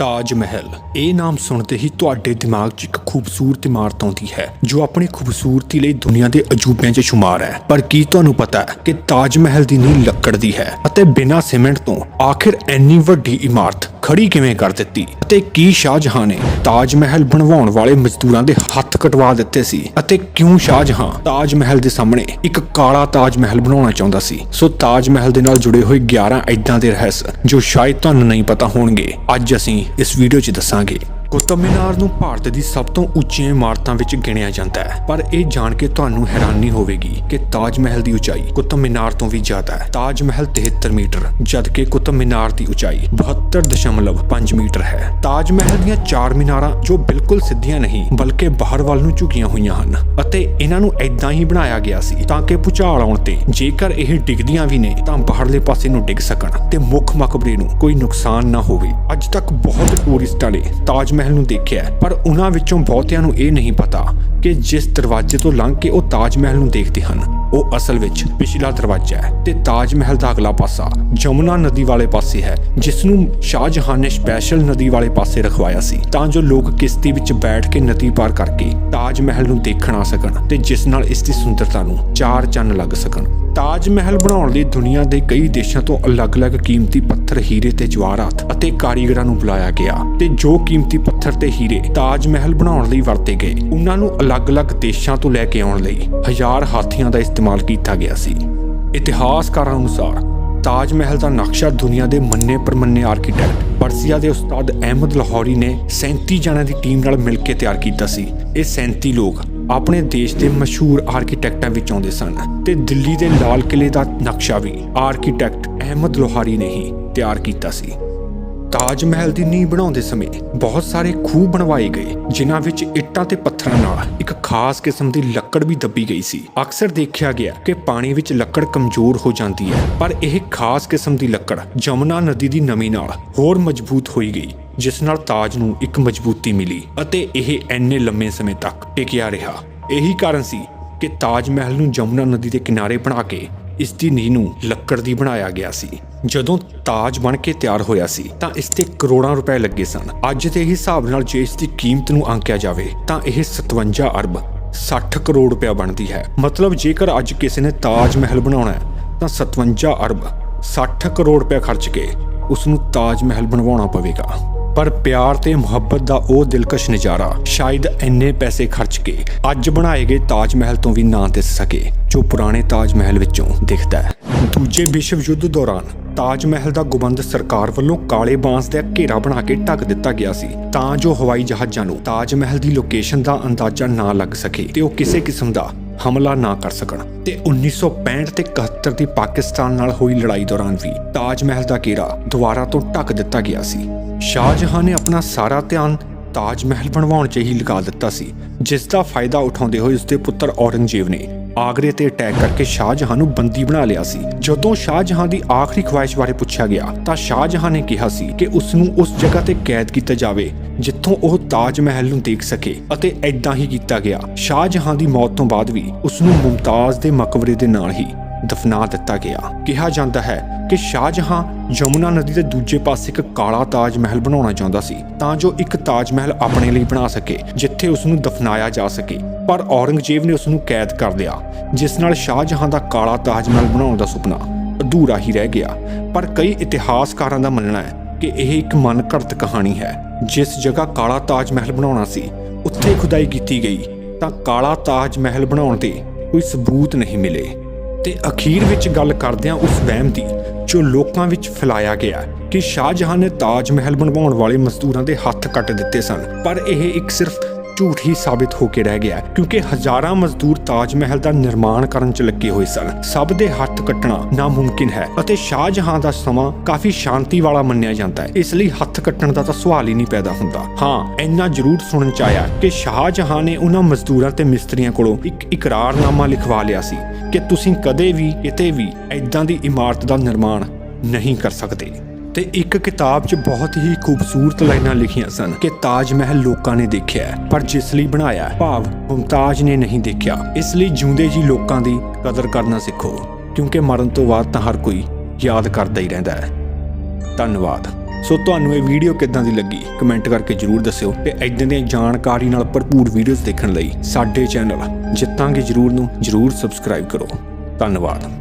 ਤਾਜ ਮਹਿਲ ਇਹ ਨਾਮ ਸੁਣਦੇ ਹੀ ਤੁਹਾਡੇ ਦਿਮਾਗ 'ਚ ਇੱਕ ਖੂਬਸੂਰਤ ਇਮਾਰਤ ਆਉਂਦੀ ਹੈ, ਜੋ ਆਪਣੀ ਖੂਬਸੂਰਤੀ ਲਈ ਦੁਨੀਆ ਦੇ ਅਜੂਬਿਆਂ 'ਚ ਸ਼ੁਮਾਰ ਹੈ। ਪਰ ਕੀ ਤੁਹਾਨੂੰ ਪਤਾ ਹੈ ਕਿ ਤਾਜ ਮਹਿਲ ਦੀ ਨੀਂਹ ਲੱਕੜ ਦੀ ਹੈ ਅਤੇ ਬਿਨਾਂ ਸੀਮੈਂਟ ਤੋਂ ਆਖਿਰ ਇੰਨੀ ਵੱਡੀ ਇਮਾਰਤ ਖੜੀ ਕਿਵੇਂ ਕਰ ਦਿੱਤੀ? ਅਤੇ ਕੀ ਸ਼ਾਹਜਹਾਂ ਨੇ ਤਾਜ ਮਹਿਲ ਬਣਵਾਉਣ ਵਾਲੇ ਮਜ਼ਦੂਰਾਂ ਦੇ ਹੱਥ ਕਟਵਾ ਦਿੱਤੇ ਸੀ? ਅਤੇ ਕਿਉਂ ਸ਼ਾਹਜਹਾਂ ਤਾਜ ਮਹਿਲ ਦੇ ਸਾਹਮਣੇ ਇੱਕ ਕਾਲਾ ਤਾਜ ਮਹਿਲ ਬਣਾਉਣਾ ਚਾਹੁੰਦਾ ਸੀ? ਸੋ ਤਾਜ ਮਹਿਲ ਦੇ ਨਾਲ ਜੁੜੇ ਹੋਏ 11 ਐਦਾਂ ਦੇ ਰਹੱਸ ਜੋ ਸ਼ਾਇਦ ਤੁਹਾਨੂੰ ਨਹੀਂ ਪਤਾ ਹੋਣਗੇ। ਅੱਜ ਅਸੀਂ ਇਸ ਵੀਡੀਓ 'ਚ ਦੱਸਾਂਗੇ। ਕੁਤਬ ਮੀਨਾਰ ਨੂੰ ਭਾਰਤ ਦੀ ਸਭ ਤੋਂ ਉੱਚੀਆਂ ਇਮਾਰਤਾਂ ਵਿੱਚ ਗਿਣਿਆ ਜਾਂਦਾ ਹੈ। ਪਰ ਇਹ ਜਾਣ ਕੇ ਤੁਹਾਨੂੰ ਹੈਰਾਨੀ ਹੋਵੇਗੀ ਕਿ ਤਾਜ ਮਹਿਲ ਦੀ ਉਚਾਈ ਕੁਤਬ ਮੀਨਾਰ ਤੋਂ ਵੀ ਜ਼ਿਆਦਾ ਹੈ। ਤਾਜ ਮਹਿਲ 73 ਮੀਟਰ, ਜਦਕਿ ਕੁਤਬ ਮੀਨਾਰ ਦੀ ਉਚਾਈ 72.5 ਮੀਟਰ ਹੈ। ਤਾਜ ਮਹਿਲ ਦੀਆਂ ਚਾਰ ਮੀਨਾਰਾਂ ਜੋ ਬਿਲਕੁਲ ਸਿੱਧੀਆਂ ਨਹੀਂ, ਬਲਕਿ ਬਾਹਰ ਵੱਲ ਨੂੰ ਝੁਕੀਆਂ ਹੋਈਆਂ ਹਨ ਅਤੇ ਇਹਨਾਂ ਨੂੰ ਐਦਾਂ ਹੀ ਬਣਾਇਆ ਗਿਆ ਸੀ ਤਾਂ ਕਿ ਭੁਚਾਲ ਆਉਣ ਤੇ ਜੇਕਰ ਇਹ ਡਿੱਗਦੀਆਂ ਵੀ ਨੇ ਤਾਂ ਬਾਹਰਲੇ ਪਾਸੇ ਨੂੰ ਡਿੱਗ ਸਕਣ ਤੇ ਮੁੱਖ ਮਕਬਰੇ ਨੂੰ ਕੋਈ ਨੁਕਸਾਨ ਨਾ ਹੋਵੇ। ਅੱਜ ਤੱਕ ਬਹੁਤ ਟੂਰਿਸਟਾਂ ਨੇ ਤਾਜ ਮਹਿਲ ਨੂੰ ਦੇਖਿਆ ਪਰ ਉਹਨਾਂ ਵਿੱਚੋਂ ਬਹੁਤਿਆਂ ਨੂੰ ਇਹ ਨਹੀਂ ਪਤਾ ਕਿ ਜਿਸ ਦਰਵਾਜ਼ੇ ਤੋਂ ਲੰਘ ਕੇ ਉਹ ਤਾਜ ਮਹਿਲ ਨੂੰ ਦੇਖਦੇ ਹਨ, ਉਹ ਅਸਲ ਵਿੱਚ ਪਿਛਲਾ ਦਰਵਾਜ਼ਾ ਹੈ ਤੇ ਤਾਜ ਮਹਿਲ ਦਾ ਅਗਲਾ ਪਾਸਾ ਜਮੁਨਾ ਨਦੀ ਵਾਲੇ ਪਾਸੇ ਹੈ ਜਿਸ ਨੂੰ ਸ਼ਾਹਜਹਾਂ ਨੇ ਸਪੈਸ਼ਲ ਨਦੀ ਵਾਲੇ ਪਾਸੇ ਰਖਵਾਇਆ ਸੀ, ਤਾਂ ਜੋ ਲੋਕ ਕਿਸ਼ਤੀ ਵਿੱਚ ਬੈਠ ਕੇ ਨਦੀ ਪਾਰ ਕਰਕੇ ਤਾਜ ਮਹਿਲ ਨੂੰ ਦੇਖਣ ਆ ਸਕਣ ਤੇ ਜਿਸ ਨਾਲ ਇਸ ਦੀ ਸੁੰਦਰਤਾ ਨੂੰ ਚਾਰ ਚੰਨ ਲੱਗ ਸਕਣ। ਤਾਜ ਮਹਿਲ ਬਣਾਉਣ ਲਈ ਦੁਨੀਆ ਦੇ ਕਈ ਦੇਸ਼ਾਂ ਤੋਂ ਅਲੱਗ-ਅਲੱਗ ਕੀਮਤੀ ਪੱਥਰ, ਹੀਰੇ ਤੇ ਜਵਾਹਰਾਤ ਅਤੇ ਕਾਰੀਗਰਾਂ ਨੂੰ ਬੁਲਾਇਆ ਗਿਆ ਤੇ ਜੋ ਕੀਮਤੀ ਪੱਥਰ ਤੇ ਹੀਰੇ ਤਾਜ ਮਹਿਲ ਬਣਾਉਣ ਲਈ ਵਰਤੇ ਗਏ, ਉਹਨਾਂ ਨੂੰ ਅਲੱਗ-ਅਲੱਗ ਦੇਸ਼ਾਂ ਤੋਂ ਲੈ ਕੇ ਆਉਣ ਲਈ ਹਜ਼ਾਰ ਹਾਥੀਆਂ ਦਾ ਇਸਤੇਮਾਲ ਕੀਤਾ ਗਿਆ ਸੀ। ਇਤਿਹਾਸਕਾਰਾਂ ਅਨੁਸਾਰ ਤਾਜ ਮਹਿਲ ਦਾ ਨਕਸ਼ਾ ਦੁਨੀਆ ਦੇ ਮੰਨੇ ਪ੍ਰਮੰਨੇ ਆਰਕੀਟੈਕਟ ਪਰਸੀਆ ਦੇ ਉਸਤਾਦ ਅਹਿਮਦ ਲਾਹੌਰੀ ਨੇ 37 ਜਣਾਂ ਦੀ ਟੀਮ ਨਾਲ ਮਿਲ ਕੇ ਤਿਆਰ ਕੀਤਾ ਸੀ। ਇਹ 37 ਲੋਕ ਆਪਣੇ ਦੇਸ਼ ਦੇ ਮਸ਼ਹੂਰ ਆਰਕੀਟੈਕਟਾਂ ਵਿੱਚ ਆਉਂਦੇ ਸਨ ਤੇ ਦਿੱਲੀ ਦੇ ਲਾਲ ਕਿਲੇ ਦਾ ਨਕਸ਼ਾ ਵੀ ਆਰਕੀਟੈਕਟ ਅਹਿਮਦ ਲੋਹਾਰੀ ਨੇ ਹੀ ਤਿਆਰ ਕੀਤਾ ਸੀ। ਤਾਜ ਮਹਿਲ ਦੀ ਨੀਂਹ ਬਣਾਉਂਦੇ ਸਮੇਂ ਬਹੁਤ ਸਾਰੇ ਖੂਹ ਬਣਵਾਏ ਗਏ, ਜਿਨ੍ਹਾਂ ਵਿੱਚ ਇੱਟਾਂ ਤੇ ਪੱਥਰਾਂ ਨਾਲ ਇੱਕ ਖਾਸ ਕਿਸਮ ਦੀ ਲੱਕੜ ਵੀ ਦੱਬੀ ਗਈ ਸੀ। ਅਕਸਰ ਦੇਖਿਆ ਗਿਆ ਕਿ ਪਾਣੀ ਵਿੱਚ ਲੱਕੜ ਕਮਜ਼ੋਰ ਹੋ ਜਾਂਦੀ ਹੈ, ਪਰ ਇਹ ਖਾਸ ਕਿਸਮ ਦੀ ਲੱਕੜ ਜਮਨਾ ਨਦੀ ਦੀ ਨਮੀ ਨਾਲ ਹੋਰ ਮਜ਼ਬੂਤ ਹੋਈ ਗਈ। ਜਿਸ ਨਾਲ ਤਾਜ ਨੂੰ ਇੱਕ ਮਜ਼ਬੂਤੀ ਮਿਲੀ ਅਤੇ ਇਹ ਐਨੇ ਲੰਮੇ ਸਮੇਂ ਤੱਕ ਟਿਕਿਆ ਰਿਹਾ। ਇਹੀ ਕਾਰਨ ਸੀ ਕਿ ਤਾਜ ਮਹਿਲ ਨੂੰ ਜਮਨਾ ਨਦੀ ਦੇ ਕਿਨਾਰੇ ਬਣਾ ਕੇ ਇਸ ਦੀ ਨੀਂਹ ਨੂੰ ਲੱਕੜ ਦੀ ਬਣਾਇਆ ਗਿਆ ਸੀ। ਜਦੋਂ ਤਾਜ ਬਣ ਕੇ ਤਿਆਰ ਹੋਇਆ ਸੀ, ਤਾਂ ਇਸ ਤੇ ਕਰੋੜਾਂ ਰੁਪਏ ਲੱਗੇ ਸਨ। ਅੱਜ ਦੇ ਹਿਸਾਬ ਨਾਲ ਜੇ ਇਸ ਦੀ ਕੀਮਤ ਨੂੰ ਆਂਕਿਆ ਜਾਵੇ, ਤਾਂ ਇਹ 57 ਅਰਬ 60 ਕਰੋੜ ਰੁਪਏ ਬਣਦੀ ਹੈ। ਮਤਲਬ ਜੇਕਰ ਅੱਜ ਕਿਸੇ ਨੇ ਤਾਜ ਮਹਿਲ ਬਣਾਉਣਾ ਹੈ, ਤਾਂ 57 ਅਰਬ 60 ਕਰੋੜ ਰੁਪਏ ਖਰਚ ਕੇ ਉਸ ਨੂੰ ਤਾਜ ਮਹਿਲ ਬਣਵਾਉਣਾ ਪਵੇਗਾ। ਪਰ ਪਿਆਰ ਤੇ ਮੁਹੱਬਤ ਦਾ ਉਹ ਦਿਲਕਸ਼ ਨਜ਼ਾਰਾ ਸ਼ਾਇਦ ਇੰਨੇ ਪੈਸੇ ਖਰਚ ਕੇ ਅੱਜ ਬਣਾਏ ਗਏ ਤਾਜ ਮਹਿਲ ਤੋਂ ਵੀ ਨਾ ਦਿਸ ਸਕੇ, ਜੋ ਪੁਰਾਣੇ ਤਾਜ ਮਹਿਲ ਵਿੱਚੋਂ ਦਿਖਦਾ ਹੈ। ਦੂਜੇ ਵਿਸ਼ਵ ਯੁੱਧ ਦੌਰਾਨ ਤਾਜ ਮਹਿਲ ਦਾ ਗੁਬੰਦ ਸਰਕਾਰ ਵੱਲੋਂ ਕਾਲੇ ਬਾਂਸ ਦਾ ਘੇਰਾ ਬਣਾ ਕੇ ਢੱਕ ਦਿੱਤਾ ਗਿਆ ਸੀ, ਤਾਂ ਜੋ ਹਵਾਈ ਜਹਾਜ਼ਾਂ ਨੂੰ ਤਾਜ ਮਹਿਲ ਦੀ ਲੋਕੇਸ਼ਨ ਦਾ ਅੰਦਾਜ਼ਾ ਨਾ ਲੱਗ ਸਕੇ ਤੇ ਉਹ ਕਿਸੇ ਕਿਸਮ ਦਾ ਹਮਲਾ ਨਾ ਕਰ ਸਕਣ। ਤੇ 1965 ਤੇ 71 ਦੀ ਪਾਕਿਸਤਾਨ ਨਾਲ ਹੋਈ ਲੜਾਈ ਦੌਰਾਨ ਵੀ ਤਾਜ ਮਹਿਲ ਦਾ ਘੇਰਾ ਦੁਬਾਰਾ ਤੋਂ ਢੱਕ ਦਿੱਤਾ ਗਿਆ ਸੀ। ਸ਼ਾਹਜਹਾਂ ਨੇ ਆਪਣਾ ਸਾਰਾ ਧਿਆਨ ਤਾਜ ਮਹਿਲ ਬਣਵਾਉਣ 'ਚ ਹੀ ਲਗਾ ਦਿੱਤਾ ਸੀ, ਜਿਸ ਦਾ ਫਾਇਦਾ ਉਠਾਉਂਦੇ ਹੋਏ ਉਸਦੇ ਪੁੱਤਰ ਔਰੰਗਜ਼ੇਬ ਨੇ ਆਗਰੇ ਤੇ ਅਟੈਕ ਕਰਕੇ ਸ਼ਾਹਜਹਾਂ ਨੂੰ ਬੰਦੀ ਬਣਾ ਲਿਆ ਸੀ। ਜਦੋਂ ਸ਼ਾਹਜਹਾਂ ਦੀ ਆਖਰੀ ਖੁਆਇਸ਼ ਬਾਰੇ ਪੁੱਛਿਆ ਗਿਆ, ਤਾਂ ਸ਼ਾਹਜਹਾਂ ਨੇ ਕਿਹਾ ਸੀ ਕਿ ਉਸ ਨੂੰ ਉਸ ਜਗ੍ਹਾ ਤੇ ਕੈਦ ਕੀਤਾ ਜਾਵੇ, ਜਿੱਥੋਂ ਉਹ ਤਾਜ ਮਹਿਲ ਨੂੰ ਦੇਖ ਸਕੇ ਅਤੇ ਐਦਾਂ ਹੀ ਕੀਤਾ ਗਿਆ। ਸ਼ਾਹਜਹਾਂ ਦੀ ਮੌਤ ਤੋਂ ਬਾਅਦ ਵੀ ਉਸ ਨੂੰ ਮੁਮਤਾਜ਼ ਦੇ ਮਕਬਰੇ ਦੇ ਨਾਲ ਹੀ ਦਫਨਾ ਦਿੱਤਾ ਗਿਆ। ਕਿਹਾ ਜਾਂਦਾ ਹੈ ਕਿ ਸ਼ਾਹਜਹਾਂ ਯਮੁਨਾ ਨਦੀ ਦੇ ਦੂਜੇ ਪਾਸੇ ਇੱਕ ਕਾਲਾ ਤਾਜ ਮਹਿਲ ਬਣਾਉਣਾ ਚਾਹੁੰਦਾ ਸੀ, ਤਾਂ ਜੋ ਇੱਕ ਤਾਜ ਮਹਿਲ ਆਪਣੇ ਲਈ ਬਣਾ ਸਕੇ, ਜਿੱਥੇ ਉਸ ਨੂੰ ਦਫਨਾਇਆ ਜਾ ਸਕੇ। ਪਰ ਔਰੰਗਜ਼ੇਬ ਨੇ ਉਸ ਨੂੰ ਕੈਦ ਕਰ ਲਿਆ, ਜਿਸ ਨਾਲ ਸ਼ਾਹਜਹਾਂ ਦਾ ਕਾਲਾ ਤਾਜ ਮਹਿਲ ਬਣਾਉਣ ਦਾ ਸੁਪਨਾ ਅਧੂਰਾ ਹੀ ਰਹਿ ਗਿਆ। ਪਰ ਕਈ ਇਤਿਹਾਸਕਾਰਾਂ ਦਾ ਮੰਨਣਾ ਹੈ ਕਿ ਇਹ ਇੱਕ ਮਨਘੜਤ ਕਹਾਣੀ ਹੈ। ਜਿਸ ਜਗ੍ਹਾ ਕਾਲਾ ਤਾਜ ਮਹਿਲ ਬਣਾਉਣਾ ਸੀ, ਉੱਥੇ ਖੁਦਾਈ ਕੀਤੀ ਗਈ, ਤਾਂ ਕਾਲਾ ਤਾਜ ਮਹਿਲ ਬਣਾਉਣ ਦੇ ਕੋਈ ਸਬੂਤ ਨਹੀਂ ਮਿਲੇ। ਤੇ ਅਖੀਰ ਵਿੱਚ ਗੱਲ ਕਰਦਿਆਂ ਉਸ ਵਹਿਮ ਦੀ, ਜੋ ਲੋਕਾਂ ਵਿੱਚ ਫੈਲਾਇਆ ਗਿਆ ਕਿ ਸ਼ਾਹਜਹਾਂ ਨੇ ਤਾਜ ਮਹਿਲ ਬਣਵਾਉਣ ਵਾਲੇ ਮਜ਼ਦੂਰਾਂ ਦੇ ਹੱਥ ਕੱਟ ਦਿੱਤੇ ਸਨ। ਪਰ ਇਹ ਇੱਕ ਸਿਰਫ ਝੂਠ ਹੀ ਸਾਬਿਤ ਹੋ ਕੇ ਰਹਿ ਗਿਆ ਕਿਉਂਕਿ ਹਜ਼ਾਰਾਂ ਮਜ਼ਦੂਰ ਤਾਜ ਮਹਿਲ ਦਾ ਨਿਰਮਾਣ ਕਰਨ 'ਚ ਲੱਗੇ ਹੋਏ ਸਨ। ਸਭ ਦੇ ਹੱਥ ਕੱਟਣਾ ਨਾਮੁਮਕਿਨ ਹੈ ਅਤੇ ਸ਼ਾਹਜਹਾਂ ਦਾ ਸਮਾਂ ਕਾਫੀ ਸ਼ਾਂਤੀ ਵਾਲਾ ਮੰਨਿਆ ਜਾਂਦਾ ਹੈ। ਇਸ ਲਈ ਹੱਥ ਕੱਟਣ ਦਾ ਤਾਂ ਸਵਾਲ ਹੀ ਨਹੀਂ ਪੈਦਾ ਹੁੰਦਾ। ਹਾਂ, ਇੰਨਾ ਜ਼ਰੂਰ ਸੁਣਨ ਚ ਆਇਆ ਕਿ ਸ਼ਾਹਜਹਾਂ ਨੇ ਉਹਨਾਂ ਮਜ਼ਦੂਰਾਂ ਤੇ ਮਿਸਤਰੀਆਂ ਕੋਲੋਂ ਇੱਕ ਇਕਰਾਰਨਾਮਾ ਲਿਖਵਾ ਲਿਆ ਸੀ। ਕਿ ਤੁਸੀਂ ਕਦੇ ਵੀ ਕਿਤੇ ਵੀ ਐਦਾਂ ਦੀ ਇਮਾਰਤ ਦਾ ਨਿਰਮਾਣ ਨਹੀਂ ਕਰ ਸਕਦੇ। ਤੇ ਇੱਕ ਕਿਤਾਬ 'ਚ ਬਹੁਤ ਹੀ ਖੂਬਸੂਰਤ ਲਾਈਨਾਂ ਲਿਖੀਆਂ ਸਨ ਕਿ ਤਾਜ ਮਹਿਲ ਲੋਕਾਂ ਨੇ ਦੇਖਿਆ ਪਰ ਜਿਸ ਲਈ ਬਣਾਇਆ ਭਾਵ ਮੁਮਤਾਜ਼ ਨੇ ਨਹੀਂ ਦੇਖਿਆ। ਇਸ ਲਈ ਜਿਉਂਦੇ ਜੀ ਲੋਕਾਂ ਦੀ ਕਦਰ ਕਰਨਾ ਸਿੱਖੋ, ਕਿਉਂਕਿ ਮਰਨ ਤੋਂ ਬਾਅਦ ਤਾਂ ਹਰ ਕੋਈ ਯਾਦ ਕਰਦਾ ਹੀ ਰਹਿੰਦਾ ਹੈ। ਧੰਨਵਾਦ। ਸੋ ਤੁਹਾਨੂੰ ਇਹ ਵੀਡੀਓ ਕਿੱਦਾਂ ਦੀ ਲੱਗੀ? ਕਮੈਂਟ ਕਰਕੇ ਜਰੂਰ ਦੱਸਿਓ ਤੇ ਇਦਾਂ ਦੀਆਂ ਜਾਣਕਾਰੀ ਨਾਲ ਭਰਪੂਰ ਵੀਡੀਓਜ਼ ਦੇਖਣ ਲਈ ਸਾਡੇ ਚੈਨਲ ਜਿੱਤਾਂਗੇ ਜਰੂਰ ਨੂੰ ਜਰੂਰ ਸਬਸਕ੍ਰਾਈਬ ਕਰੋ। ਧੰਨਵਾਦ।